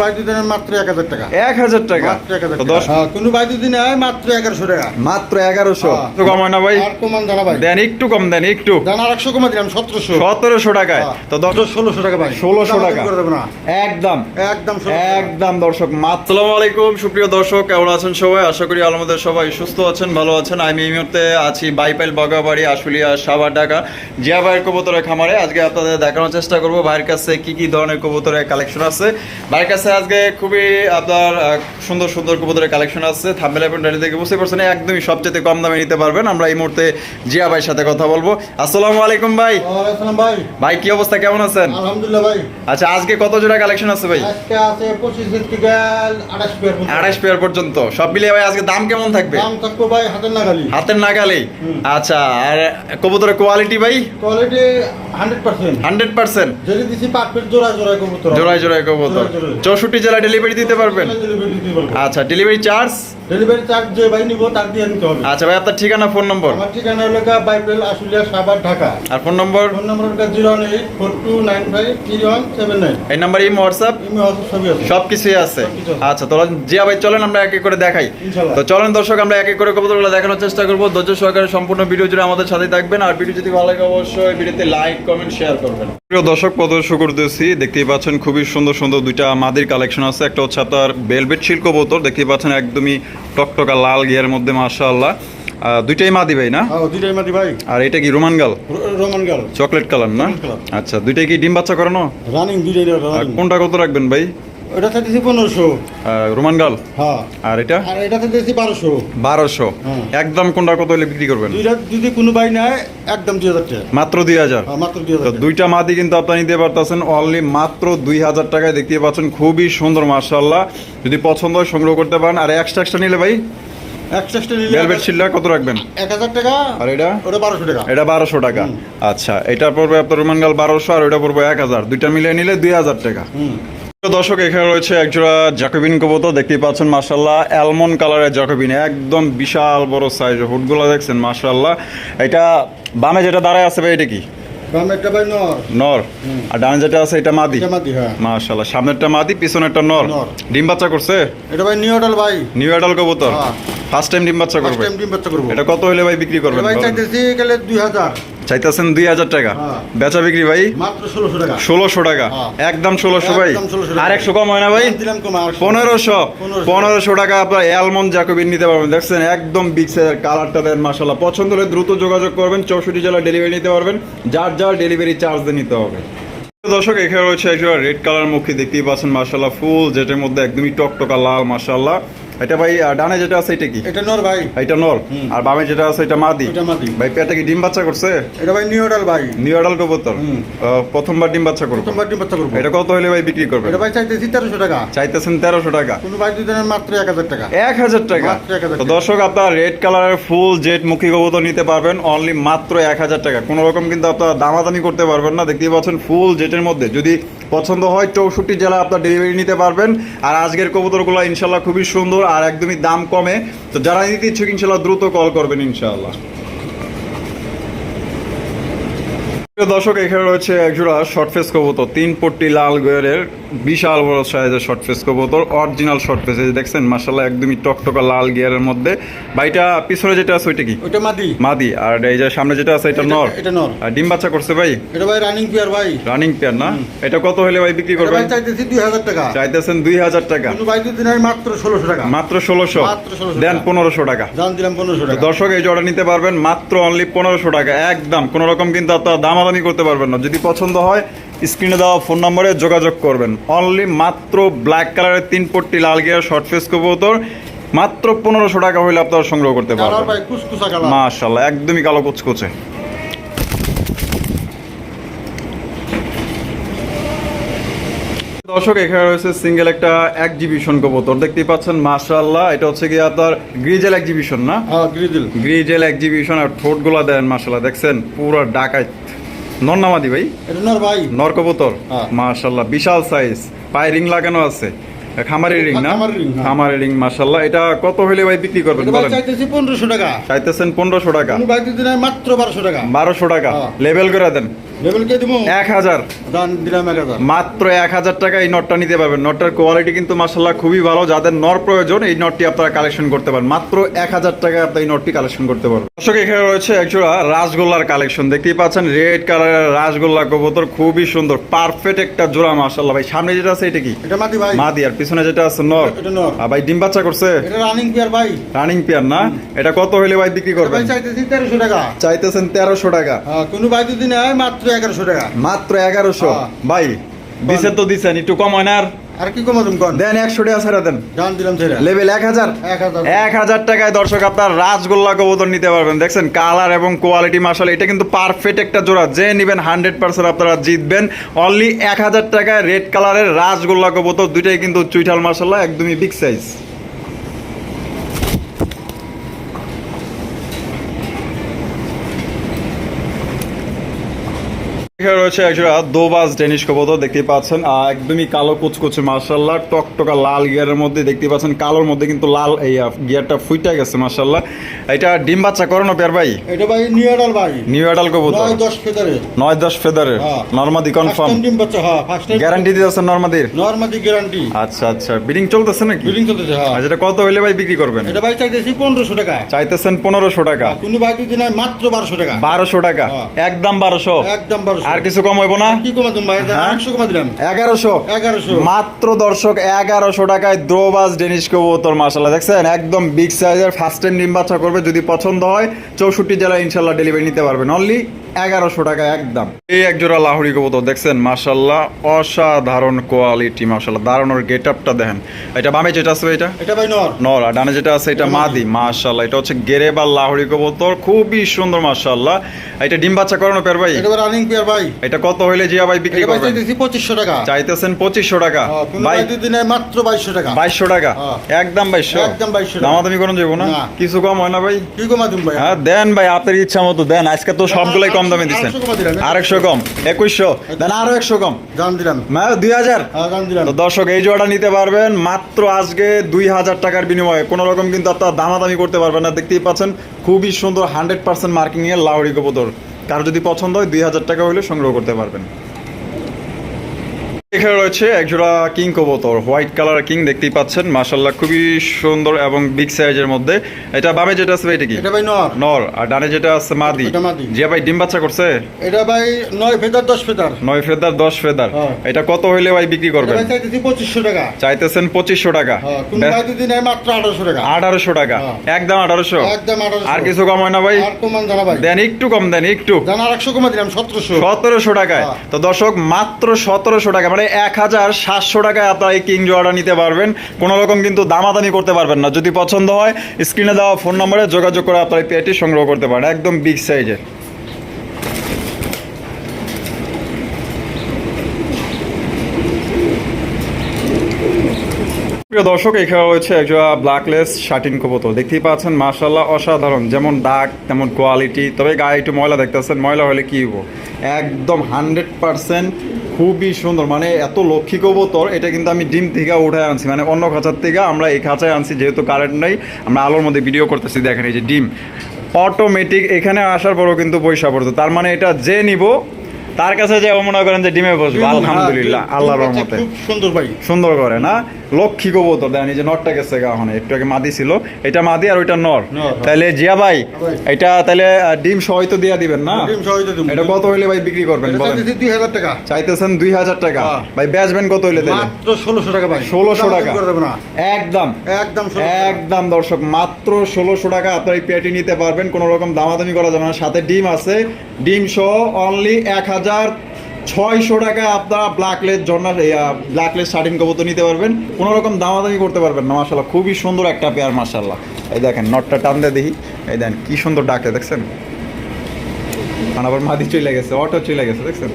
ভাই যদি নেয় মাত্র এক হাজার টাকা। এক হাজার টাকা? মাত্র এক হাজার দশ কোনো ভাই যদি নেয় মাত্র এগারোশো টাকা। মাত্র এগারোশো। কম হয় না ভাই। আর কমান জানা ভাই। দেন একটু কম দেন একটু। জানা আর একশো কমা দিলাম সতেরোশো। সতেরোশো টাকায়। তো দশ ষোলোশো টাকা ভাই। 1600 টাকা। করে দেবো না। একদম। একদম একদম দর্শক আসসালামু আলাইকুম সুপ্রিয় দর্শক কেমন আছেন সবাই? আশা করি আলমদের সবাই সুস্থ আছেন ভালো আছেন। আমি এই মুহূর্তে আছি বাইপাইল বাগাবাড়ি আশুলিয়া সাবার ঢাকা জিয়া ভাইয়ের কবুতরের খামারে। আজকে আপনাদের দেখানোর চেষ্টা করব ভাইয়ের কাছে কি কি ধরনের কবুতরের কালেকশন আছে। ভাইয়ের কাছে আজকে খুবই আপনার সুন্দর সুন্দর কবুতরের কালেকশন আছে। থাম্বেল এবং ডালি থেকে বুঝতে পারছেন একদমই সবচেয়ে কম দামে নিতে পারবেন। আমরা এই মুহূর্তে জিয়া ভাইয়ের সাথে কথা বলব। আসসালামু আলাইকুম ভাই। ভাই। ভাই কি অবস্থা? কেমন আছেন? আলহামদুলিল্লাহ ভাই। আচ্ছা আজকে কত জোড়া কালেকশন আছে ভাই? আজকে আছে পঁচিশ দিন থেকে আঠাশ পেয়ার পর্যন্ত। আড়াইশ পেয়ার পর্যন্ত। সব মিলিয়ে ভাই আজকে দাম কেমন থাকবে? দাম থাকব ভাই হাতের নাগালি। হাতের নাগালেই হুম। আচ্ছা আর কবুতরের কোয়ালিটি ভাই? Quality hundred percent. জোড়ায় কবুতর। চৌষট্টি জেলা ডেলিভারি দিতে পারবেন? আচ্ছা ডেলিভারি চার্জ ডেলিভারি চার্জ যে ভাই নিব তার দিয়ে নিতে হবে। আচ্ছা ভাই আপনার ঠিকানা ফোন নম্বর আমার ঠিকানা হলো আশুলিয়া সাবার ঢাকা। আর ফোন নম্বর ফোন নম্বর হলো এই ইমো ইমি সবই আছে। আছে। সবকিছু আছে। আচ্ছা তো জিয়া ভাই চলেন আমরা এক এক করে দেখাই। তো চলেন দর্শক আমরা এক এক করে কবুতরগুলো দেখানোর চেষ্টা করব। ধৈর্য সহকারে সম্পূর্ণ ভিডিও জুড়ে আমাদের সাথে থাকবেন। আর ভিডিও যদি ভালো লাগে অবশ্যই ভিডিওতে লাইক কমেন্ট শেয়ার করবেন। প্রিয় দর্শক প্রদর্শন করতেছি। দেখতেই পাচ্ছেন খুবই সুন্দর সুন্দর দুইটা মাদির কালেকশন আছে। একটা হচ্ছে আপনার বেলভেট শিল্ক বোতল দেখতেই পাচ্ছেন একদমই টকটকা লাল গিয়ার মধ্যে মাশাআল্লাহ। দুইটাই মাদি ভাই না? হ্যাঁ দুইটাই মাদি ভাই। আর এটা কি রোমান গাল? রোমান গাল। চকলেট কালার না? আচ্ছা দুইটাই কি ডিম বাচ্চা করানো? রানিং দুইটাই কোনটা কত রাখবেন ভাই? ওটা দিয়েছি পনেরোশো। রোমান গাল? হ্যাঁ। আর এটা? আর এটাতে দিয়েছি বারোশো। বারোশো। একদম কোনটা কত হলে বিক্রি করবেন? দুইটা যদি কোনো ভাই নেয় একদম দুই হাজার টাকা। মাত্র দুই হাজার? হ্যাঁ, মাত্র দুই তো হাজার দুইটা মাদি কিন্তু আপনারা নিতে পারতেছেন অনলি মাত্র দুই হাজার টাকায়। দেখতে পাচ্ছেন খুবই সুন্দর মার্শাল্লাহ যদি পছন্দ হয় সংগ্রহ করতে পারেন। আর এক্সট্রা এক্সট্রা নিলে ভাই? ভেলভেট শিল্ডা কত রাখবেন? এক হাজার টাকা। আর এটা? ওটা বারোশো টাকা। এটা বারোশো টাকা। আচ্ছা এটা পড়বে আপনার রোমানগাল বারোশো আর ওইটা পড়বে এক হাজার। দুইটা মিলিয়ে নিলে দুই হাজার টাকা। দর্শক এখানে রয়েছে একজোড়া জাকবিন কবুতর দেখতেই পাচ্ছেন মাশাল্লাহ অ্যালমন্ড কালারের জাকবিন একদম বিশাল বড় সাইজ হুডগুলো দেখছেন মাশাল্লাহ এটা বামে যেটা দাঁড়ায় আছে ভাই এটা কি? নর। আর ডানে যেটা আছে এটা মাদি? হ্যাঁ। মাশাল্লাহ সামনেরটা মাদি পিছনেরটা নর। ডিম বাচ্চা করছে? এটা ভাই নিউ ভাই। নিউ অ্যাডাল কবুতর? হ্যাঁ। ফার্স্ট টাইম ডিম বাচ্চা করবে? বাচ্চা করব। এটা কত হলে ভাই বিক্রি এটা করবেন ভাই চাইতেছি গেলে চাইতেছেন দুই হাজার টাকা। হ্যাঁ। বেচা বিক্রি ভাই? ষোলোশো টাকা। হ্যাঁ। একদম ষোলোশো ভাই। একদম 1600 টাকা। আর একশো কম হয় না ভাই? পনেরোশো। পনেরোশো। টাকা আপনার অ্যালমন্ড জাকবিন নিতে পারবেন। দেখছেন একদম বিগ সাইজের কালারটা দেন মাসাল্লাহ পছন্দ হলে দ্রুত যোগাযোগ করবেন চৌষট্টি জেলা ডেলিভারি নিতে পারবেন। যার যার ডেলিভারি চার্জ দিয়ে নিতে হবে। দর্শক এখানে রয়েছে একটা রেড কালার মুখী দেখতেই পাচ্ছেন মাসাল্লাহ ফুল যেটার মধ্যে একদমই টকটকা লাল মাসাল্লাহ এটা ভাই ডানে যেটা আছে এটা কি? এটা নর ভাই। এটা নর। আর বামে যেটা আছে এটা মাদি। এটা মাদি। ভাই পেটে কি ডিম বাচ্চা করছে? এটা ভাই নিউ অডাল ভাই। নিউ অ্যাডাল কবুতর। প্রথমবার ডিম বাচ্চা করবে। তোমার ডিম বাচ্চা করব। এটা কত হলে ভাই বিক্রি করবে এটা ভাই চাইতেছি তেরোশো টাকা। চাইতেছেন তেরোশো টাকা। কোনো ভাই নেয় মাত্র এক হাজার টাকা। এক হাজার টাকা। মাত্র 1000 তো দর্শক আপনার রেড কালারের ফুল জেট মুখী কবুতর নিতে পারবেন অনলি মাত্র এক হাজার টাকা। কোনো রকম কিন্তু আপনার দামাদামি করতে পারবেন না। দেখতেই পাচ্ছেন ফুল জেটের মধ্যে। যদি পছন্দ হয় চৌষট্টি জেলা আপনার ডেলিভারি নিতে পারবেন। আর আজকের কবুতরগুলো ইনশাল্লাহ খুবই সুন্দর আর একদমই দাম কমে। তো যারা নিতে ইচ্ছুক ইনশাল্লাহ দ্রুত কল করবেন ইনশাল্লাহ প্রিয় দর্শক এখানে রয়েছে একজোড়া শর্ট ফেস কবুতর। তিন পট্টি লাল গয়ের বিশাল বড় সাইজের শর্ট ফেস কবুতর অরিজিনাল শর্ট ফেস এই যে দেখছেন মাসাল্লাহ একদমই টকটকা লাল গিয়ারের মধ্যে। বাইটা পিছনে যেটা আছে ওইটা কি? ওইটা মাদি। মাদি। আর এই যে সামনে যেটা আছে এটা নর। এটা নর। আর ডিম বাচ্চা করছে ভাই? এটা ভাই রানিং পেয়ার ভাই। রানিং পেয়ার না? এটা কত হলে ভাই বিক্রি করবেন? ভাই চাইতেছি দুই হাজার টাকা। চাইতেছেন দুই হাজার টাকা। কোনো ভাই যদি নেয় মাত্র ষোলোশো টাকা। মাত্র ষোলোশো। মাত্র 1600 দেন টাকা। পনেরোশো টাকা। জান দিলাম পনেরোশো তো টাকা। দর্শক এই জোড়া নিতে পারবেন মাত্র অনলি পনেরোশো টাকা। একদম কোনো রকম কিন্তু আপনারা দামাদামি করতে পারবেন না। যদি পছন্দ হয় স্ক্রিনে দেওয়া ফোন নম্বরে যোগাযোগ করবেন। অনলি মাত্র ব্ল্যাক কালারের তিন পট্টি লাল গিয়ার শর্ট ফেস কবুতর। মাত্র পনেরোশো টাকা হইলে আপনারা সংগ্রহ করতে পারবেন। মাশাল্লাহ একদমই কালো কুচকুচে। দর্শক এখানে রয়েছে সিঙ্গেল একটা এক্সিবিশন কবুতর। দেখতেই পাচ্ছেন মাশাল্লাহ এটা হচ্ছে কি আপনার গ্রিজেল এক্সিবিশন না? হ্যাঁ গ্রিজিল গ্রিজেল এক্সিবিশন আর ঠোঁটগুলা দেন মাশাল্লাহ দেখছেন পুরো নন্নামাদি ভাই। এটা নর ভাই। নর কবুতর মাশাআল্লাহ বিশাল সাইজ পায়ে রিং লাগানো আছে। খামারি রিং না? খামারি ring, হ্যাঁ। রিং মাশাআল্লাহ এটা কত হইলে ভাই বিক্রি করবেন বলেন? চাইতেছি পনেরোশো টাকা। চাইতেছেন পনেরোশো টাকা। কোনো ভাই যদি নেয় মাত্র বারোশো টাকা। বারোশো টাকা। হ্যাঁ। লেভেল করে দেন। এক হাজার। দান দিলাম এক হাজার। মাত্র এক হাজার টাকা এই নটটা নিতে পারবেন। নটটার কোয়ালিটি কিন্তু মাসাল্লাহ খুবই ভালো। যাদের নর প্রয়োজন এই নটটি আপনারা কালেকশন করতে পারেন। মাত্র এক হাজার টাকায় আপনি এই নটটি কালেকশন করতে পারবেন। দর্শক এখানে রয়েছে একজোড়া রাসগোল্লার কালেকশন দেখতেই পাচ্ছেন রেড কালারের রাসগোল্লা কবুতর খুবই সুন্দর। পারফেক্ট একটা জোড়া মাসাল্লাহ ভাই সামনে যেটা আছে এটা কি? এটা মাদি আর পিছনে যেটা আছে নর। আর ভাই ডিম বাচ্চা করছে? রানিং পেয়ার ভাই। রানিং পেয়ার না? এটা কত হইলে ভাই বিক্রি করবেন? ভাই চাইতেছি তেরোশো টাকা। চাইতেছেন তেরোশো টাকা। হ্যাঁ, কোনো ভাই যদি নেয় মাত্র এগারোশো টাকা। মাত্র এগারোশো? হ্যাঁ। ভাই দিছেন তো দিছেন একটু কম হয় না আর? আর কি কমাতুম কন? দেন একশো টাকা ছেড়ে দেন। দান দিলাম ছেড়ে। লেভেল এক হাজার? এক হাজার। টাকায় দর্শক আপনার কবুতর নিতে পারবেন। দেখছেন কালার এবং কোয়ালিটি মাসাল এটা কিন্তু পারফেক্ট একটা জোড়া। যে নেবেন হান্ড্রেড পার্সেন্ট আপনারা জিতবেন। অনলি এক হাজার টাকায় রেড কালারের রাজগোল্লা কবুতর দুইটাই কিন্তু চুইঠাল মাসাল্লাহ একদমই বিগ সাইজ এখানে রয়েছে একজোড়া দোবাজ ডেনিশ কবুতর দেখতে পাচ্ছেন। একদমই কালো কুচকুচে মার্শাল্লাহ টকটকা লাল গিয়ারের মধ্যে দেখতে পাচ্ছেন কালোর মধ্যে কিন্তু লাল এই গিয়ারটা ফুইটা গেছে মার্শাল্লাহ এটা ডিম বাচ্চা করানো পেয়ার ভাই? এটা ভাই নিউ আডাল ভাই। নিউ অ্যাডাল কবুতর? নয় দশ ফেদারে। নয় দশ ফেদারের হ্যাঁ। নর্মাদি কনফার্ম ফার্স্ট টাইম বাচ্চা হ্যাঁ ফার্স্ট গ্যারান্টি দিতেছেন নর্মাদির নর্মাদি গ্যারান্টি আচ্ছা আচ্ছা। বিডিং চলতেছে নাকি? বিল্ডিং চলতেছে হ্যাঁ। আচ্ছা এটা কত হইলে ভাই বিক্রি করবেন? এটা ভাই চাইতেছি পনেরোশো টাকা। চাইতেছেন পনেরোশো টাকা। কোনো ভাই যদি নেয় মাত্র বারোশো টাকা। বারোশো টাকা? হ্যাঁ। একদম বারোশো? একদম বারোশো। আর কিছু কম হইব না? কি কমাতাম ভাই হ্যাঁ? একশো কমা দিলাম। 1100 1100 মাত্র দর্শক 1100 টাকায় দ্রোবাজ ডেনিশ কবুতর মাশাআল্লাহ। দেখছেন? একদম বিগ সাইজের ফার্স্ট টাইম ডিম বাচ্চা করবে যদি পছন্দ হয়। 64 জেলা ইনশাআল্লাহ ডেলিভারি নিতে পারবেন। অনলি এগারোশো টাকা একদম। এই একজোড়া লাহুরি কবুতর দেখছেন মাসাল্লাহ অসাধারণ কোয়ালিটি মাসাল্লাহ দারুণের গেট আপটা দেখেন। এটা বামে যেটা আছে এটা এটা ভাই নর। নর আর ডানে যেটা আছে এটা মাদি মাশাল্লাহ এটা হচ্ছে গেরে বা লাহড়ি কবুতর খুবই সুন্দর মাশাল্লাহ এটা ডিম বাচ্চা করানো পের ভাই? এটা রানিং পেয়ার ভাই। এটা কত হইলে জিয়া ভাই বিক্রি করবেন? পঁচিশশো টাকা। চাইতেছেন পঁচিশশো টাকা। হ্যাঁ, ভাই যদি মাত্র বাইশশো টাকা। বাইশশো টাকা? হ্যাঁ। একদম বাইশশো? একদম 2200 টাকা। দামাদামি করেন যাব না। কিছু কম হয় না ভাই? কি কমাতুম ভাই? হ্যাঁ দেন ভাই আপনার ইচ্ছা মতো দেন। আজকে তো সবগুলাই কম দামে দিচ্ছেন আরেকশো একশো কম। একুশশো। দেন আরও একশো কম। দাম দিলাম দুই হাজার? হ্যাঁ তো দর্শক এই জোড়াটা নিতে পারবেন মাত্র আজকে দুই হাজার টাকার বিনিময়ে। কোনো রকম কিন্তু আপনার দামাদামি করতে পারবেন না। দেখতেই পাচ্ছেন খুবই সুন্দর হান্ড্রেড পার্সেন্ট মার্কিং এর লাউরি কবুতর। কার যদি পছন্দ হয় দুই হাজার টাকা হলে সংগ্রহ করতে পারবেন। এখানে রয়েছে একজোড়া কিং কবুতর হোয়াইট কালার কিং দেখতেই পাচ্ছেন। মাশাল্লাহ খুবই সুন্দর এবং বিগ সাইজের মধ্যে। এটা বামে যেটা আছে এটা কি? এটা ভাই নর। নর। আর ডানে যেটা আছে মাদি। এটা মাদি। যে ভাই ডিম বাচ্চা করছে? এটা ভাই নয় ফেদার দশ ফেদার। নয় ফেদার দশ ফেদার। হ্যাঁ। এটা কত হইলে ভাই বিক্রি করবেন? ভাই চাইতেছি পঁচিশশো টাকা। চাইতেছেন পঁচিশশো টাকা। হ্যাঁ কোনো যদি নেয় মাত্র আঠারোশো টাকা। আঠারোশো টাকা। হ্যাঁ। একদম আঠারোশো। একদম আঠারোশো। আর কিছু কম হয় না ভাই? আর কমান জানা ভাই। দেন একটু কম দেন একটু। জানা আরেকশো কমা দিলাম সতেরোশো। সতেরোশো টাকায়। তো দর্শক মাত্র সতেরোশো টাকা। মানে এক হাজার সাতশো টাকায় আপনারা এই কিং জোয়াটা নিতে পারবেন। কোনো রকম কিন্তু দামাদামি করতে পারবেন না। যদি পছন্দ হয় স্ক্রিনে দেওয়া ফোন নম্বরে যোগাযোগ করে আপনারা এই পেয়ারটি সংগ্রহ করতে পারেন। একদম বিগ সাইজের প্রিয় দর্শক, এখানে রয়েছে একজোড়া ব্ল্যাকলেস শার্টিন কবুতর। দেখতেই পাচ্ছেন মাশাল্লাহ অসাধারণ। যেমন ডাক তেমন কোয়ালিটি তবে গায়ে একটু ময়লা দেখতেছেন। ময়লা হলে কি হব একদম হান্ড্রেড পার্সেন্ট খুবই সুন্দর। মানে এত লক্ষ্মী কবুতর এটা কিন্তু আমি ডিম থেকে উঠে আনছি। মানে অন্য খাঁচার থেকে আমরা এই খাঁচায় আনছি যেহেতু কারেন্ট নেই। আমরা আলোর মধ্যে ভিডিও করতেছি দেখেন এই যে ডিম। অটোমেটিক এখানে আসার পরও কিন্তু পয়সা পড়তো। তার মানে এটা যে নিব তার কাছে যে মনে করেন যে ডিমে বসবো। আলহামদুলিল্লাহ আল্লাহ আল্লাহর মতে রহমতে। খুব সুন্দর ভাই। সুন্দর করে না? লক্ষ্মী কবুতর দেন এই যে নরটা গেছে গা ওখানে একটু আগে মাদি ছিল। এটা মাদি আর ওইটা নর। তাহলে জিয়া ভাই। এটা তাহলে ডিম সহ তো দিয়া দিবেন না। এটা কত হইলে ভাই বিক্রি করবেন বলেন। চাইতেছি দুই হাজার টাকা। চাইতেছেন দুই হাজার টাকা। হ্যাঁ। ভাই বেচবেন কত হইলে তাহলে মাত্র ষোলোশো টাকা ভাই। ষোলোশো দাম টাকা। করে দেবো না। একদম। একদম একদম দর্শক মাত্র ষোলোশো টাকা আপনার এই পেটি নিতে পারবেন কোনো রকম দামাদামি করা যাবে না। সাথে ডিম আছে। ডিম সহ অনলি এক হাজার ছয়শো টাকা আপনারা ব্ল্যাকলেস জন্নার ব্ল্যাকলেস শার্টিন কবুতর নিতে পারবেন। কোনো রকম দামাদামি করতে পারবেন না মাসাল্লাহ খুবই সুন্দর একটা পেয়ার মাসাল্লাহ এই দেখেন নটটা টান দিয়ে দেখি। এই দেখেন, কী সুন্দর ডাকে দেখছেন? আর আবার মাদি চলে গেছে অটো চলে গেছে, দেখছেন?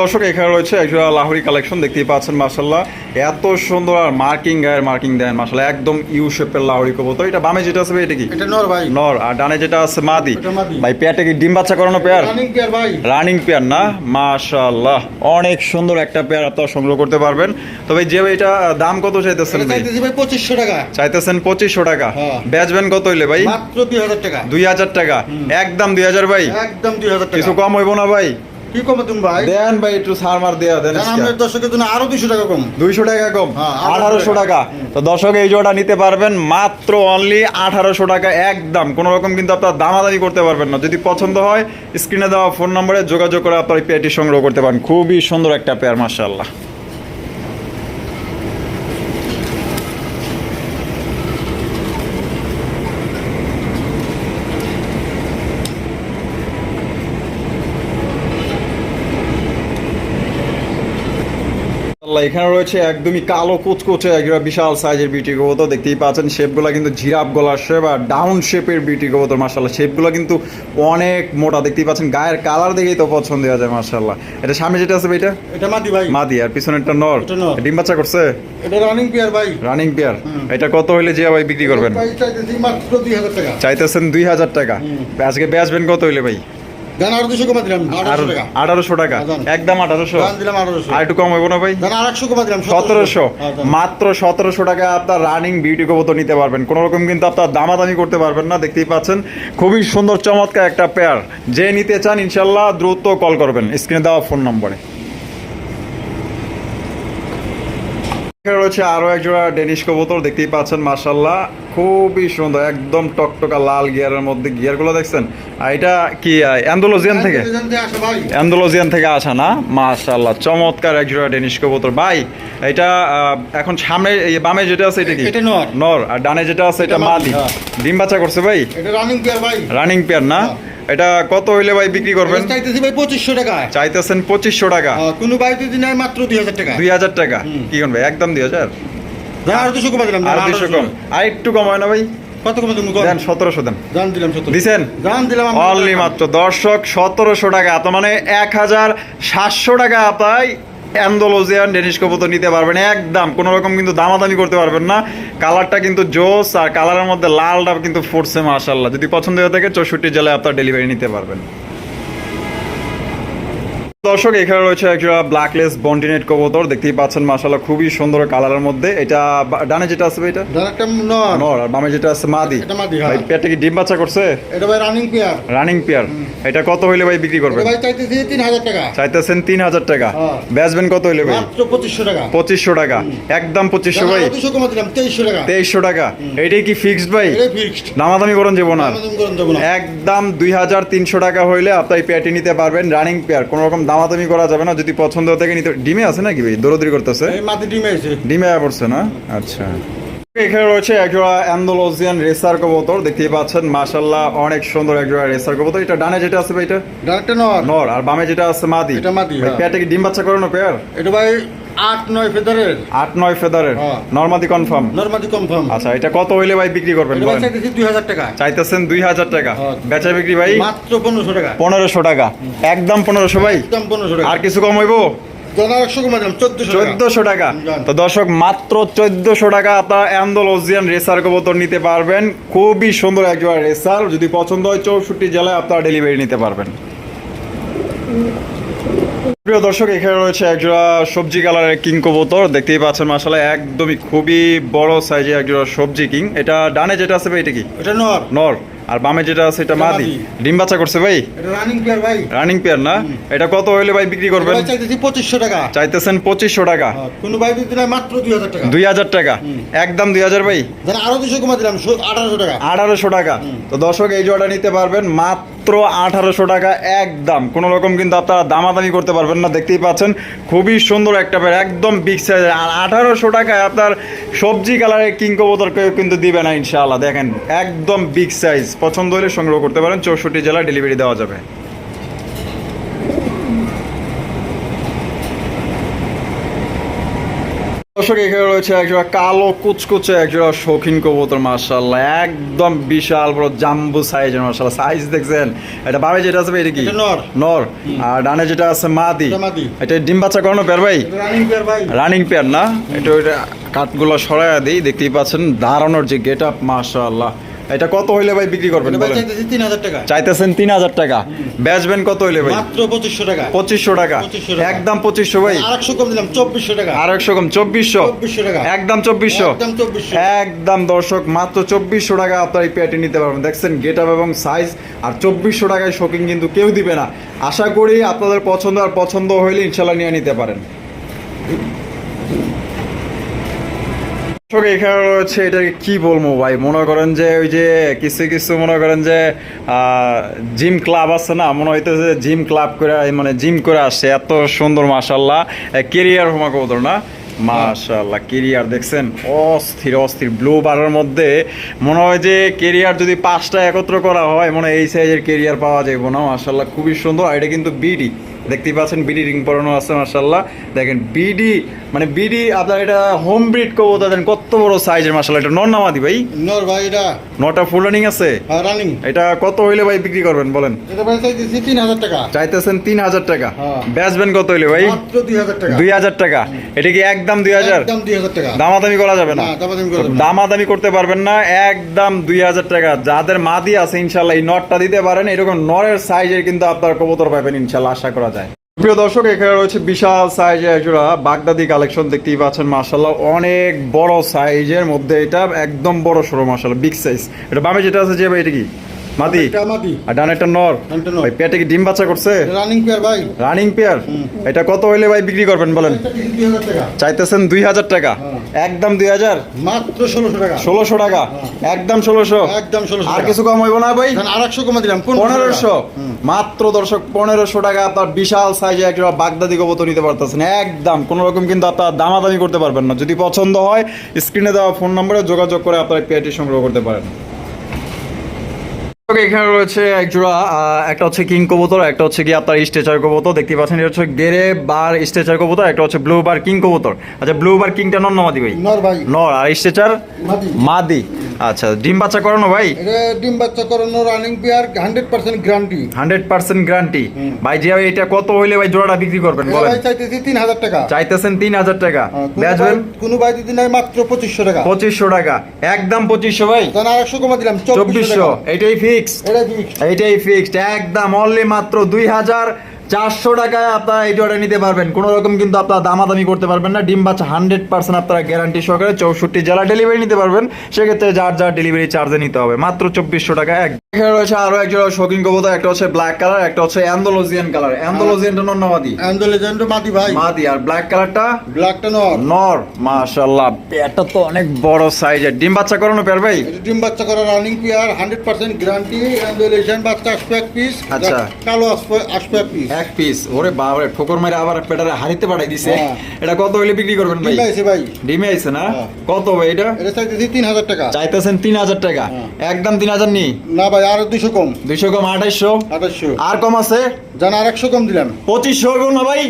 দর্শক এখানে রয়েছে একটা লাহোরি কালেকশন দেখতেই পাচ্ছেন মাসাল্লাহ এত সুন্দর আর মার্কিং গায়ের মার্কিং দেন মাসাল্লাহ একদম ইউ শেপের লাহোরি কবুতর। এটা বামে যেটা আছে ভাই, এটা কি? এটা নর ভাই। নর আর ডানে যেটা আছে মাদি। ভাই পেয়ারটা কি ডিম বাচ্চা করানো পেয়ার? রানিং পেয়ার ভাই। রানিং পেয়ার না? মাশাআল্লাহ অনেক সুন্দর একটা পেয়ার আপনারা সংগ্রহ করতে পারবেন। তবে যে এটা দাম কত চাইতেছেন ভাই? পঁচিশশো টাকা। চাইতেছেন পঁচিশশো টাকা। হ্যাঁ। বেচবেন কত হইলে ভাই? মাত্র দুই হাজার টাকা। দুই হাজার টাকা। একদম দুই হাজার ভাই। একদম দুই হাজার টাকা। কিছু কম হইব না ভাই? কি কম তুমি ভাই? দেন ভাই একটু সার মার দেয়া দেন আমাদের দর্শকের জন্য আরও দুশো টাকা কম। দুইশো টাকা কম হ্যাঁ, আঠারোশো টাকা। তো দর্শক এই জোড়া নিতে পারবেন মাত্র অনলি আঠারোশো টাকা একদম। কোনো রকম কিন্তু আপনার দামাদামি করতে পারবেন না। যদি পছন্দ হয় স্ক্রিনে দেওয়া ফোন নম্বরে যোগাযোগ করে আপনার পেয়ারটি সংগ্রহ করতে পারেন। খুবই সুন্দর একটা পেয়ার মার্শাল্লাহ আল্লাহ, এখানে রয়েছে একদমই কালো কুচকুচে একটা বিশাল সাইজের বিউটি কবুতর। দেখতেই পাচ্ছেন শেপগুলো কিন্তু জিরাফ গলার শেপ আর ডাউন শেপের বিউটি কবুতর মার্শাল্লাহ শেপগুলো কিন্তু অনেক মোটা দেখতেই পাচ্ছেন গায়ের কালার দেখেই তো পছন্দ হয়ে যায় মার্শাল্লাহ এটা সামনে যেটা আছে এটা? এটা মাদি ভাই। মাদি আর পিছনে একটা নর। ডিম বাচ্চা করছে? এটা রানিং পেয়ার ভাই। রানিং পেয়ার এটা কত হইলে যে ভাই বিক্রি করবেন? চাইতেছেন দুই হাজার টাকা। আজকে বেচবেন কত হইলে ভাই? জান আরও দুশো কমা দিলাম আঠারোশো টাকা। আঠারোশো টাকা। আজান। একদম আঠারোশো। দিলাম আঠারোশো। আর একটু কম হইব না ভাই? জান আর কমা দিলাম সতেরোশো। হ্যাঁ, মাত্র সতেরোশো টাকা আপনার রানিং বিউটি কবুতর নিতে পারবেন। কোনো রকম কিন্তু আপনার দামাদামি করতে পারবেন না দেখতেই পাচ্ছেন। খুবই সুন্দর চমৎকার একটা পেয়ার যে নিতে চান ইনশাল্লাহ দ্রুত কল করবেন। স্ক্রিনে দেওয়া ফোন নম্বরে রয়েছে আরও এক জোড়া ডেনিশ কবুতর দেখতেই পাচ্ছেন মাশাল্লাহ খুবই সুন্দর একদম টকটকা লাল গিয়ারের মধ্যে গিয়ারগুলো দেখছেন? আর এটা কি থেকে? থেকে আসা না? মাশাল্লাহ চমৎকার একজোড়া ডেনিশ কবুতর। ভাই এটা এখন সামনে বামে যেটা আছে এটা কি? নর। আর ডানে যেটা আছে এটা মাদি মাদি, হ্যাঁ। ডিম বাচ্চা করছে ভাই? রানিং পেয়ার ভাই। রানিং পেয়ার না? হ্যাঁ। এটা কত হইলে ভাই বিক্রি করবেন? চাইতেছি ভাই পঁচিশশো টাকা। চাইতেছেন পঁচিশশো টাকা। কোন কোনো বাড়ি যদি নেয় মাত্র দুই হাজার টাকা। দুই হাজার টাকা? কি করবে একদম দুই হাজার? আর দুশো কমা দিলাম আর দুশো কম। আর একটু কম হয় না ভাই? কত কমা তুমি দেন সতেরোশো দেন। দাম দিলাম দিছেন? দাম দিলাম অনলি মাত্র। দর্শক সতেরোশো টাকা। তো মানে এক হাজার সাতশো টাকা আপনাই অ্যান্ডোলোজিয়ান ডেনিশ কবুতর নিতে পারবেন একদম। কোনো রকম কিন্তু দামাদামি করতে পারবেন না। কালারটা কিন্তু জোস আর কালারের মধ্যে লালটা কিন্তু ফুটছে মাশাল্লাহ যদি পছন্দ হয়ে থাকে, চৌষট্টি জেলায় আপনার ডেলিভারি নিতে পারবেন। দর্শক এখানে রয়েছে একটা ব্ল্যাকলেস বন্টিনেট কবুতর। দেখতেই পাচ্ছেন মাশাল্লাহ খুবই সুন্দর কালারের মধ্যে। এটা ডানে যেটা আছে এটা? নর। নর আর বামে যেটা আছে মাদি। এটা মাদি, হ্যাঁ। ভাই পেটে কি ডিম বাচ্চা করছে? এটা ভাই রানিং পেয়ার রানিং পেয়ার এটা কত হইলে ভাই বিক্রি করবেন? এটা ভাই চাইতেছি তিন হাজার টাকা। চাইতেছেন তিন হাজার টাকা। হ্যাঁ। বেচবেন কত হইলে ভাই? মাত্র পঁচিশশো টাকা। পঁচিশশো টাকা। একদম পঁচিশশো ভাই। দুশো কমা দিলাম তেইশশো টাকা। তেইশশো টাকা। এইটাই কি ফিক্সড ভাই? এটাই ফিক্সড দামাদামি করুন যাব না দামাদামি করুন যাব না। একদম দুই হাজার তিনশো টাকা হইলে আপনার এই পেয়ারটি নিতে পারবেন রানিং পেয়ার কোনো রকম দামাদামি করা যাবে না যদি পছন্দ থেকে নিতে ডিমে আছে নাকি ভাই? দৌড়দৌড়ি করতেছে? এই মাটি ডিমে আছে। ডিমে পড়ছে না? আচ্ছা। এখানে রয়েছে একজোড়া অ্যান্ডোলোজিয়ান রেসার কবুতর দেখতেই পাচ্ছেন মাশাল্লাহ অনেক সুন্দর একজোড়া রেসার কবুতর। এটা ডানে যেটা আছে ভাই এটা? ডাক্তার নর। নর আর বামে যেটা আছে মাদি। এটা মাদি, ভাই হ্যাঁ। পেয়ারটা কি ডিম বাচ্চা করানো পেয়ার? এটা ভাই আট নয় ফেদারের। আট নয় ফেদারের। হ্যাঁ। নর্মাদি কনফার্ম? নর্মাদি কনফার্ম। আচ্ছা এটা কত হইলে ভাই বিক্রি করবেন দুই হাজার টাকা। চাইতেছেন দুই হাজার টাকা। হ্যাঁ। বেচা বিক্রি ভাই? মাত্র পনেরোশো টাকা। পনেরোশো টাকা। একদম পনেরোশো ভাই? একদম পনেরোশো টাকা। আর কিছু কম হইব? চোদ্দশো টাকা। তো দর্শক মাত্র চোদ্দশো টাকা আপনার অ্যান্ডোলজিয়ান রেসার কবুতর নিতে পারবেন। খুবই সুন্দর একজন রেসার। যদি পছন্দ হয় চৌষট্টি জেলায় আপনারা ডেলিভারি নিতে পারবেন। প্রিয় দর্শক এখানে রয়েছে একজোড়া সবজি কালারের কিং কবুতর। দেখতেই পাচ্ছেন মাসালা একদমই খুবই বড় সাইজের একজোড়া সবজি কিং। এটা ডানে যেটা আছে এটা কি? এটা নর। নর। আর বামে যেটা আছে এটা মাদি। ডিম বাচ্চা করছে ভাই? এটা রানিং পেয়ার ভাই। রানিং পেয়ার না? এটা কত হইলে ভাই বিক্রি করবেন? চাইতেছি পঁচিশশো টাকা। চাইতেছেন পঁচিশশো টাকা। হ্যাঁ, কোনো ভাই দিতে নেয় মাত্র দুই হাজার টাকা। দুই হাজার টাকা। একদম দুই হাজার ভাই? আরও দুশো কমা দিলাম আঠারোশো টাকা। আঠারোশো টাকা। তো দর্শক এই জোড়া নিতে পারবেন মাত্র আঠারোশো টাকা একদম কোনো রকম কিন্তু আপনারা দামাদামি করতে পারবেন না, দেখতেই পাচ্ছেন। খুবই সুন্দর একটা প্যার একদম বিগ সাইজের আর আঠারোশো টাকায় আপনার সবজি কালারের কিং কবুতর কেউ কিন্তু দিবে না, ইনশাআল্লাহ। দেখেন, একদম বিগ সাইজ পছন্দ হলে সংগ্রহ করতে পারেন। চৌষট্টি জেলায় ডেলিভারি দেওয়া যাবে। দর্শক এখানে রয়েছে একজোড়া কালো কুচকুচে একজোড়া শৌখিন কবুতর মার্শাল্লাহ একদম বিশাল বড় জাম্বু সাইজের মার্শাল্লাহ সাইজ দেখছেন? এটা বাড়ি যেটা আছে এটা কি? নর। নর। আর ডানে যেটা আছে মাদি। এটা ডিম বাচ্চা করানো পেয়ার ভাই? রানিং পেয়ার ভাই। রানিং পেয়ার না? এটা ওইটা কাঠগুলো সরাইয়া দিই দেখতেই পাচ্ছেন। দাঁড়ানোর যে গেট আপ মার্শাল্লাহ এটা কত হইলে ভাই বিক্রি করবেন ভাই বলেন? তিন হাজার টাকা। চাইতেছেন তিন হাজার টাকা। বেচবেন কত হইলে ভাই? মাত্র পঁচিশশো টাকা। পঁচিশশো টাকা। 2500 টাকা। একদম পঁচিশশো ভাই। আর একশো কম দিলাম চব্বিশশো টাকা। আর একশো কম চব্বিশশো। চব্বিশশো টাকা। একদম চব্বিশশো। একদম দর্শক মাত্র চব্বিশশো টাকা আপনার এই পেয়ারটি নিতে পারবেন। দেখছেন গেট আপ এবং সাইজ আর চব্বিশশো টাকায় শোকিং কিন্তু কেউ দিবে না। আশা করি আপনাদের পছন্দ আর পছন্দ হইলে ইনশাল্লাহ নিয়ে নিতে পারেন। দর্শক, এখানে রয়েছে এটাকে কি বলব ভাই? মনে করেন যে ওই যে কিছু কিছু মনে করেন যে জিম ক্লাব আছে না মনে হইতেছে জিম ক্লাব করে মানে জিম করে আসছে এত সুন্দর মাশাল্লাহ কেরিয়ার হোমা কবুতর না? মাশাল্লাহ কেরিয়ার দেখছেন? অস্থির অস্থির ব্লু বারের মধ্যে। মনে হয় যে কেরিয়ার যদি পাঁচটা একত্র করা হয় মনে হয় এই সাইজের কেরিয়ার পাওয়া যাবে না মাশাল্লাহ খুবই সুন্দর। আর এটা কিন্তু বিডি দেখতেই পাচ্ছেন বিডি রিং পরানো আছে মাশাল্লাহ দেখেন বিডি মানে বিডি আপনার এটা হোম ব্রিড কবুতর দেন কত বড় সাইজের মাশাল্লাহ এটা নর নামাদি ভাই? নর ভাই এটা। নটা ফুল রানিং আছে? রানিং এটা কত হইলে ভাই বিক্রি করবেন বলেন? এটা ভাই চাইতেছি তিন হাজার টাকা। চাইতেছেন তিন হাজার টাকা। হ্যাঁ। বেচবেন কত হইলে ভাই? মাত্র দুই হাজার টাকা। দুই হাজার টাকা। এটা কি একদম দুই হাজার? একদম দুই হাজার টাকা। দামাদামি করা যাবে না। দামাদামি করা যাবে। দামাদামি করতে পারবেন না একদম দুই হাজার টাকা। যাদের মাদি আছে ইনশাল্লাহ এই নটটা দিতে পারেন। এরকম নরের সাইজের কিন্তু আপনার কবুতর পাবেন ইনশাল্লাহ আশা করা প্রিয় দর্শক, এখানে রয়েছে বিশাল সাইজের একজোড়া বাগদাদি কালেকশন দেখতেই পাচ্ছেন মার্শাল্লাহ অনেক বড় সাইজের মধ্যে এটা, একদম বড় সরো মার্শাল্লাহ বিগ সাইজ এটা বামে যেটা আছে যে ভাই, এটা কি? মাদি? এটা আর একটা নর। ডানেরটা নর। ভাই পেটে কি ডিম বাচ্চা করছে? রানিং পেয়ার ভাই। Running pair? এটা কত হইলে ভাই বিক্রি করবেন বলেন? চাইতেছেন দুই হাজার টাকা। একদম দুই হাজার? মাত্র ষোলোশো টাকা। ষোলোশো টাকা? একদম ষোলোশো? একদম ষোলোশো আর কিছু কম হইব না ভাই? আর একশো কমে দিলাম পনেরোশো মাত্র দর্শক পনেরোশো টাকা আপনার বিশাল সাইজে একটা বাগদাদি কবুতর নিতে পারতেছেন। একদম কোনো রকম কিন্তু আপনার দামাদামি করতে পারবেন না। যদি পছন্দ হয় স্ক্রিনে দেওয়া ফোন নম্বরে যোগাযোগ করে আপনার পেয়ারটি সংগ্রহ করতে পারেন। এখানে রয়েছে এক জোড়া একটা হচ্ছে কিং কবুতর একটা হচ্ছে কি আপনার স্টেচার কবুতর দেখতে পাচ্ছেন এটা হচ্ছে গেরে বার স্টেচার কবুতর একটা হচ্ছে ব্লু বার কিং কবুতর। আচ্ছা ব্লু বার কিংটা নন নামাদি ভাই? নর ভাই। নর আর স্টেচার মাদি। মাদি। আচ্ছা ডিম বাচ্চা করানো ভাই? ডিম বাচ্চা করানো running pair hundred percent guarantee hundred percent guarantee ভাই যে ভাই এটা কত হইলে ভাই জোড়াটা বিক্রি করবেন বলেন? ভাই চাইতেছি তিন হাজার টাকা। চাইতেছেন তিন হাজার টাকা। হ্যাঁ, কোনো বেচবেন ভাই- কোনো ভাই দিদি নাই মাত্র পঁচিশশো টাকা। পঁচিশশো টাকা। একদম পঁচিশশো ভাই। তখন আর একশো কমে দিলাম চব্বিশশো এটাই ফিক্স এটা এটাই ফিক্সড একদম অনলি মাত্র দুই হাজার চারশো টাকায় আপনারা এই জোড়া নিতে পারবেন। কোনো রকম কিন্তু আপনারা দামাদামি করতে পারবেন না। ডিম বাচ্চা হান্ড্রেড পার্সেন্ট আপনারা গ্যারান্টি সহকারে চৌষট্টি জেলা ডেলিভারি নিতে পারবেন। সেক্ষেত্রে যার যার ডেলিভারি চার্জে নিতে হবে। মাত্র চব্বিশশো টাকা এক। এখানে রয়েছে আরও এক জোড়া শৌখিন কবুতর একটা হচ্ছে ব্ল্যাক কালার একটা হচ্ছে অ্যান্ডোলজিয়ান কালার অ্যান্ডোলজিয়ানটা নন্নবাদী অ্যান্ডো লেজেন্ড মাদি ভাই। মাদি। আর ব্ল্যাক কালারটা ব্ল্যাকটা নর। নর। মাশাল্লাহ পেয়ারটা তো অনেক বড় সাইজের ডিম বাচ্চা করানো পেয়ার ভাই? ডিম বাচ্চা করা running pair hundred percent guarantee অ্যান্ডো বাচ্চা আসবে এক পিস আচ্ছা। কালো আসবে আসবে এক পিস এক পিস ওরে বাবারে ঠোকর মেরে আবার পেটারে হারিতে পাঠাই দিছে। হ্যাঁ। এটা কত হইলে বিক্রি করবেন ভাই? ডিম আছে ভাই। ডিমে আইছে না? হ্যাঁ। কত ভাই এটা? এটা চাইতেছি তিন হাজার টাকা। চাইতেছেন তিন হাজার টাকা। হ্যাঁ। একদম তিন হাজার নি? না ভাই আর দুশো কম। দুইশো কম আঠাইশো? আঠাশশো আর কম আছে? জান আর একশো কম দিলাম। পঁচিশশো হইব না ভাই।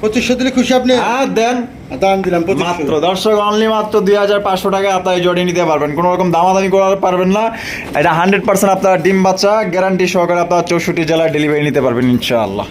পঁচিশশো দিলে খুশি আপনি? হ্যাঁ দেন। দাম দিলাম মাত্র দর্শক অনলি মাত্র দুই হাজার পাঁচশো টাকা আপনার এই জড়িয়ে নিতে পারবেন। কোনো রকম দামাদামি করাতে পারবেন না। এটা হান্ড্রেড পার্সেন্ট আপনার ডিম বাচ্চা গ্যারান্টি সহকারে আপনার চৌষট্টি জেলায় ডেলিভারি নিতে পারবেন ইনশাআল্লাহ।